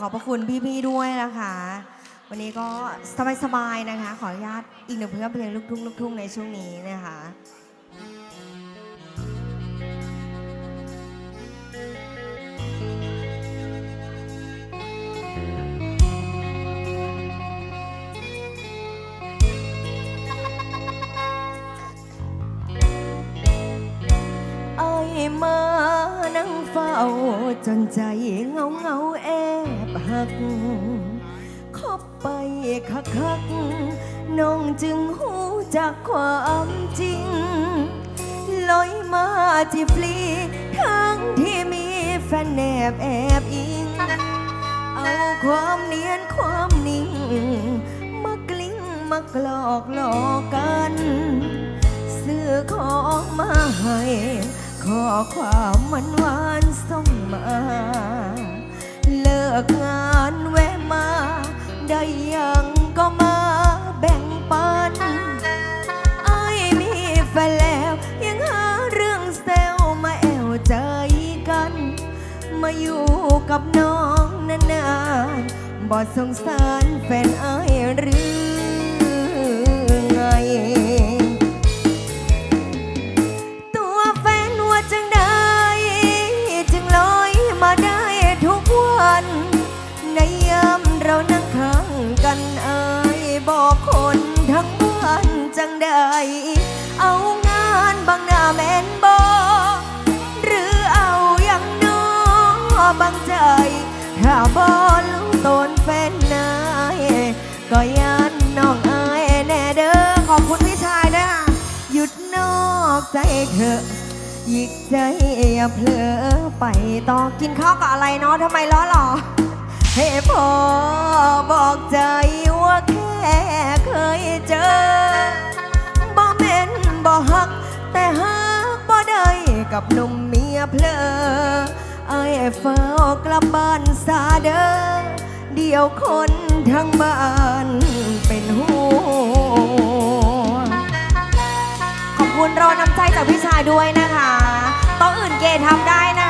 ขอบพระคุณพี่ๆด้วยนะคะ วันนี้ก็สบายๆนะคะ ขออนุญาตอีกหนึ่งเพลงเพลงลูกทุ่งลูกทุ่งในช่วงนี้นะคะไอ้มานั่งเฝ้าจนใจเงาเงาๆแอบ หักคบไปคักคักๆน้องจึงหูจากความจริง ลอยมาที่ฟลีทั้งที่มีแฟนแนบแอบอิง เอาความเนียนความนิ่ง มากลิ้งมากลอกหลอกกันซื้อของมาให้ ขอความหวานหวานส่งมา กงานแวะมา ได้ยังก็มาแบ่งปันไอ้มีแฟนแล้วยังหาเรื่องเซวมาแอวใจกัน มาอยู่กับน้องนานๆบอดสงสารแฟนไอ้ายหรือ บอกคนทั้งบ้านจังได้เอางานบางหน้าแมนบอหรือเอาอย่างน้อบางใจ ถ้าบอลูกตนแฟนนายก็ยันน้องอายแน่เด้อขอบคุณพี่ชายนะหยุดนอกใจเถอะหยิกใจอย่าเผลอไปต่อกินข้าวกับอะไรเนาะทำไมล้อหรอให้พอบอกใจว่าแค่ เคยเจอ บ่แม่นบ่ฮัก แต่ฮักบ่ได้กับหนุ่มเมียเพลอไอ้เฝ้ากลับบ้านซาเด้อเดียวคนทั้งบ้านเป็นห่วงขอบคุณรอน้ำใจจากพี่ชายด้วยนะคะโต๊ะอื่นเกทำได้นะ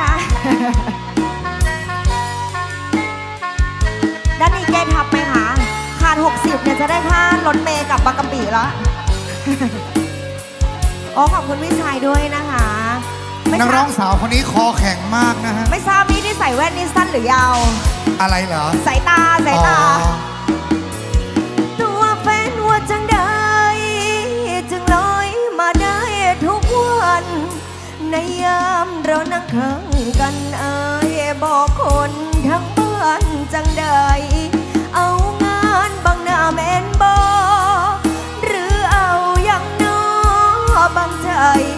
คะ 60เนี่ยจะได้ค่ารถเมย์กลับบางกะปิแล้วอ๋อขอบคุณพี่ชายด้วยนะคะไม่นักทร้ราอบงสาวคนนี้คอแข็งมากนะฮะ ไม่ทราบพี่ที่ใส่แว่นนี่สั้นหรือยาว อะไรเหรอสายตาสายตา อ๋อ ตัวแฟนว่าจังได้จึงลอยมาได้ทุกวัน ในยามเรานั่งข้างกันอายบอกคนทั้งบ้านจังได้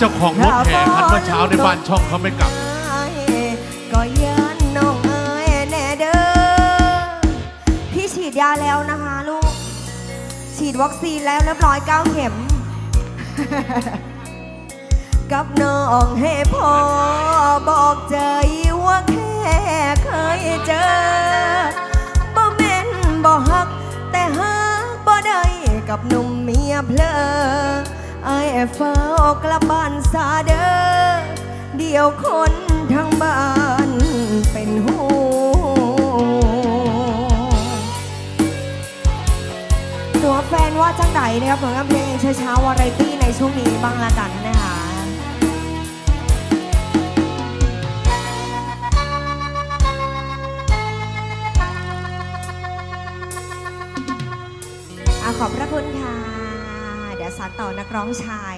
จเจ้าของรถแห่คันเมื่อเช้าในบ้านช่องเขาไม่กลับ ก็ยันน้องอายแน่เด้อพี่ฉีดยาแล้วนะคะลูก ฉีดวัคซีนแล้วเรียบร้อย9เข็ม กับน้องให้พอบอกใจว่าแค่เคยเจอบ่แม่นบ่ฮัก แต่ฮักบ่ได้กับหนุ่มเมียเพลอ ไอ้เฝ้ากลับบ้านซาเดอเดี๋ยวคนทั้งบ้านเป็นห่วงตัวแฟนว่าจังไดนะครับผลงานเพลงเช้าๆวาไรตี้ในช่วงนี้บ้างละกันนะคะอะขอบพระคุณค่ะ ดี๋ยวสานต่อนักร้องชาย